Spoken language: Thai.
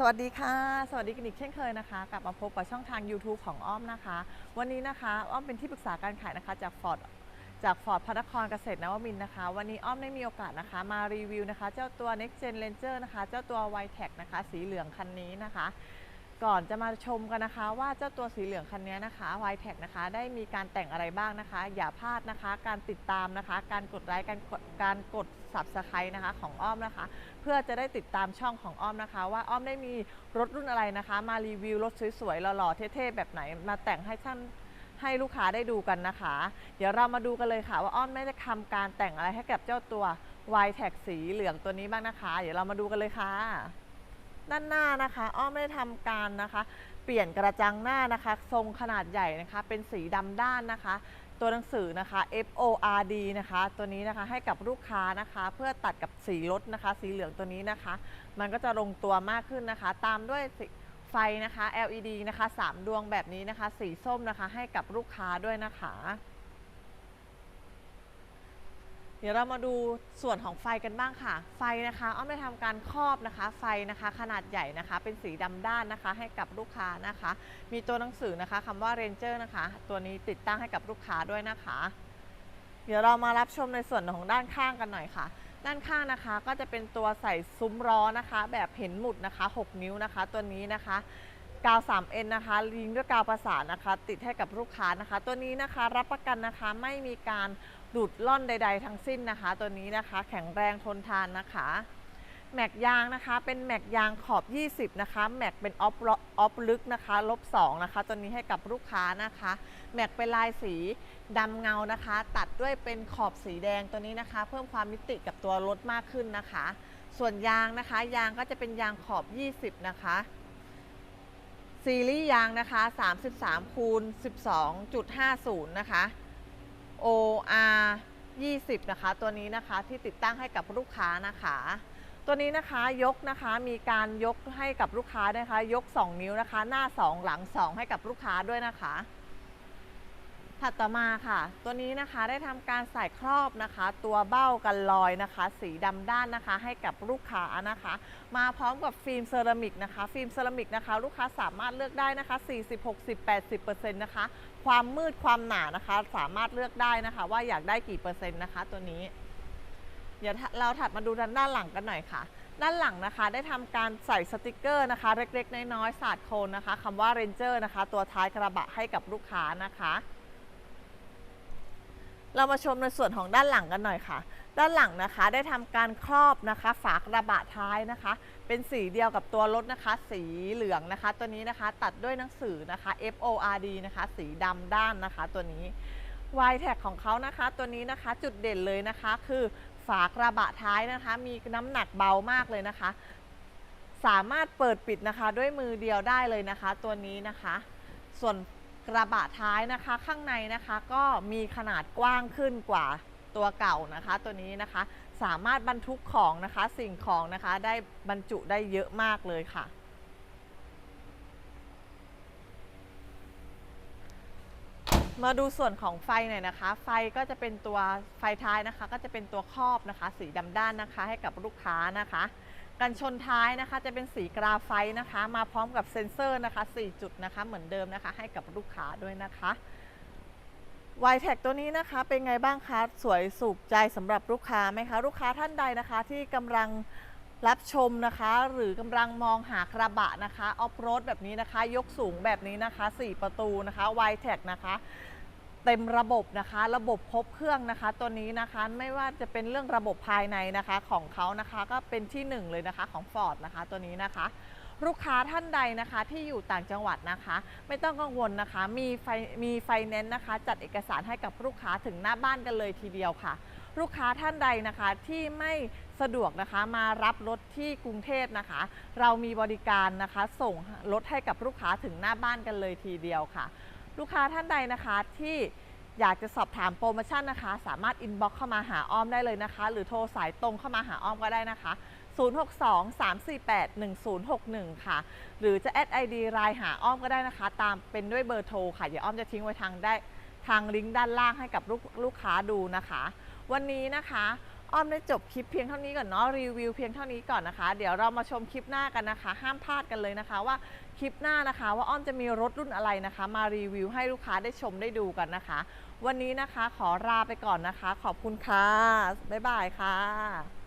สวัสดีค่ะ สวัสดีกันอีกเช่นเคยนะคะ กลับมาพบกับช่องทาง YouTube ของอ้อมนะคะ วันนี้นะคะอ้อมเป็นที่ปรึกษาการขายนะคะจากฟอร์ดจากฟอร์ดพนครเกษตรนวมินนะคะ วันนี้อ้อมได้มีโอกาสนะคะ มารีวิวนะคะ เจ้าตัว Next Gen Ranger นะคะ เจ้าตัว y t e c นะคะ สีเหลืองคันนี้นะคะ ก่อนจะมาชมกันนะคะ ว่าเจ้าตัวสีเหลืองคันนี้นะคะ y t e c นะคะได้มีการแต่งอะไรบ้างนะคะ อย่าพลาดนะคะ การติดตามนะคะ การกดไลค์การกดการกด subscribe นะคะของอ้อมนะคะ เพื่อจะได้ติดตามช่องของอ้อมนะคะ ว่าอ้อมได้มีรถรุ่นอะไรนะคะ มารีวิวรถสวยๆหล่อๆเท่ๆแบบไหน มาแต่งให้ท่านให้ลูกค้าได้ดูกันนะคะ เดี๋ยวเรามาดูกันเลยค่ะ ว่าอ้อมไม่ได้ทำการแต่งอะไรให้กับเจ้าตัว y t e c สีเหลืองตัวนี้บ้างนะคะ เดี๋ยวเรามาดูกันเลยค่ะ ด้านหน้านะคะ อ้อมไม่ได้ทำการนะคะ เปลี่ยนกระจังหน้านะคะ ทรงขนาดใหญ่นะคะ เป็นสีดำด้านนะคะ ตัวหนังสือนะคะ F O R D นะคะ ตัวนี้นะคะให้กับลูกค้านะคะ เพื่อตัดกับสีรถนะคะ สีเหลืองตัวนี้นะคะ มันก็จะลงตัวมากขึ้นนะคะ ตามด้วยไฟนะคะ LED นะคะ 3 ดวงแบบนี้นะคะ สีส้มนะคะ ให้กับลูกค้าด้วยนะคะ เดี๋ยวเรามาดูส่วนของไฟกันบ้างค่ะ ไฟนะคะอ้อมได้ทำการครอบนะคะ ไฟนะคะขนาดใหญ่นะคะ เป็นสีดำด้านนะคะ ให้กับลูกค้านะคะ มีตัวหนังสือนะคะคำว่า Ranger นะคะ ตัวนี้ติดตั้งให้กับลูกค้าด้วยนะคะ เดี๋ยวเรามารับชมในส่วนของด้านข้างกันหน่อยค่ะ ด้านข้างนะคะก็จะเป็นตัวใส่ซุ้มล้อนะคะ แบบเห็นหมุดนะคะ 6 นิ้วนะคะ ตัวนี้นะคะกาว 3N นะคะ ลิงด้วยกาวประสานนะคะ ติดให้กับลูกค้านะคะ ตัวนี้นะคะรับประกันนะคะไม่มีการ ดูดล่อนใด ๆ ทั้งสิ้นนะคะ ตัวนี้นะคะแข็งแรงทนทานนะคะแม็กยางนะคะ เป็นแม็กยางขอบ 20 นะคะ แม็กเป็นออฟออฟลึกนะคะลบ2นะคะ ตัวนี้ให้กับลูกค้านะคะ แม็กเป็นลายสีดำเงานะคะ ตัดด้วยเป็นขอบสีแดงตัวนี้นะคะ เพิ่มความมิติกับตัวรถมากขึ้นนะคะ ส่วนยางนะคะ ยางก็จะเป็นยางขอบ 20 นะคะ ซีรีส์ยางนะคะ 33คูณ12.50 นะคะ OR 20 นะคะ ตัวนี้นะคะที่ติดตั้งให้กับลูกค้านะคะ ตัวนี้นะคะยกนะคะมีการยกให้กับลูกค้านะคะ ยก 2 นิ้วนะคะ หน้า 2 หลัง 2 ให้กับลูกค้าด้วยนะคะ ถัดต่อมาค่ะ ตัวนี้นะคะได้ทำการใส่ครอบนะคะ ตัวเบ้ากันรอยนะคะ สีดำด้านนะคะ ให้กับลูกค้านะคะ มาพร้อมกับฟิล์มเซรามิกนะคะ ฟิล์มเซรามิกนะคะ ลูกค้าสามารถเลือกได้นะคะ 40 60 80%นะคะ ความมืดความหนานะคะ สามารถเลือกได้นะคะ ว่าอยากได้กี่เปอร์เซ็นต์นะคะ ตัวนี้ เดี๋ยวเราถัดมาดูด้านด้านหลังกันหน่อยค่ะด้านหลังนะคะได้ทำการใส่สติกเกอร์นะคะ เล็กๆ น้อยๆสาดโคนนะคะคำว่า Ranger นะคะ ตัวท้ายกระบะให้กับลูกค้านะคะ เรามาชมในส่วนของด้านหลังกันหน่อยค่ะ ด้านหลังนะคะได้ทำการครอบนะคะ ฝากระบะท้ายนะคะ เป็นสีเดียวกับตัวรถนะคะ สีเหลืองนะคะ ตัวนี้นะคะตัดด้วยหนังสือนะคะ F O R D นะคะ สีดำด้านนะคะตัวนี้ y t a g ของเขานะคะ ตัวนี้นะคะจุดเด่นเลยนะคะ คือฝากระบะท้ายนะคะ มีน้ำหนักเบามากเลยนะคะ สามารถเปิดปิดนะคะ ด้วยมือเดียวได้เลยนะคะ ตัวนี้นะคะ ส่วน กระบะท้ายนะคะ ข้างในนะคะก็มีขนาดกว้างขึ้นกว่าตัวเก่านะคะ ตัวนี้นะคะ สามารถบรรทุกของนะคะสิ่งของนะคะได้บรรจุได้เยอะมากเลยค่ะมาดูส่วนของไฟหน่อยนะคะ ไฟก็จะเป็นตัวไฟท้ายนะคะ ก็จะเป็นตัวครอบนะคะ สีดำด้านนะคะ ให้กับลูกค้านะคะ กันชนท้ายนะคะ จะเป็นสีกราไฟต์นะคะ มาพร้อมกับเซ็นเซอร์นะคะ 4 จุดนะคะ เหมือนเดิมนะคะ ให้กับลูกค้าด้วยนะคะ y t e c ตัวนี้นะคะเป็นไงบ้างคะ สวยสุขใจสำหรับลูกค้าไหมคะ ลูกค้าท่านใดนะคะที่กำลังรับชมนะคะ หรือกำลังมองหากระบะนะคะออฟโรดแบบนี้นะคะ ยกสูงแบบนี้นะคะ 4 ประตูนะคะ y t e c นะคะ เต็มระบบนะคะ ระบบครบเครื่องนะคะ ตัวนี้นะคะไม่ว่าจะเป็นเรื่องระบบภายในนะคะของเขานะคะก็เป็นที่หนึ่งเลยนะคะของ Ford นะคะตัวนี้นะคะ ลูกค้าท่านใดนะคะที่อยู่ต่างจังหวัดนะคะ ไม่ต้องกังวลนะคะ มีไฟมีไฟแนนซ์นะคะ จัดเอกสารให้กับลูกค้าถึงหน้าบ้านกันเลยทีเดียวค่ะ ลูกค้าท่านใดนะคะที่ไม่สะดวกนะคะมารับรถที่กรุงเทพนะคะ เรามีบริการนะคะ ส่งรถให้กับลูกค้าถึงหน้าบ้านกันเลยทีเดียวค่ะ ลูกค้าท่านใดนะคะที่อยากจะสอบถามโปรโมชั่นนะคะ สามารถอินบ็อกเข้ามาหาอ้อมได้เลยนะคะ หรือโทรสายตรงเข้ามาหาอ้อมก็ได้นะคะ 062-348-1061 ค่ะ หรือจะแอดไอดีไลน์หาอ้อมก็ได้นะคะ ตามเป็นด้วยเบอร์โทรค่ะ เดี๋ยวอ้อมจะทิ้งไว้ทางได้ทางลิงก์ด้านล่างให้กับลูกลูกค้าดูนะคะ วันนี้นะคะ อ้อมได้จบคลิปเพียงเท่านี้ก่อนเนาะรีวิวเพียงเท่านี้ก่อนนะคะ เดี๋ยวเรามาชมคลิปหน้ากันนะคะ ห้ามพลาดกันเลยนะคะว่าคลิปหน้านะคะ ว่าอ้อมจะมีรถรุ่นอะไรนะคะ มารีวิวให้ลูกค้าได้ชมได้ดูกันนะคะ วันนี้นะคะขอลาไปก่อนนะคะ ขอบคุณค่ะบ๊ายบายค่ะ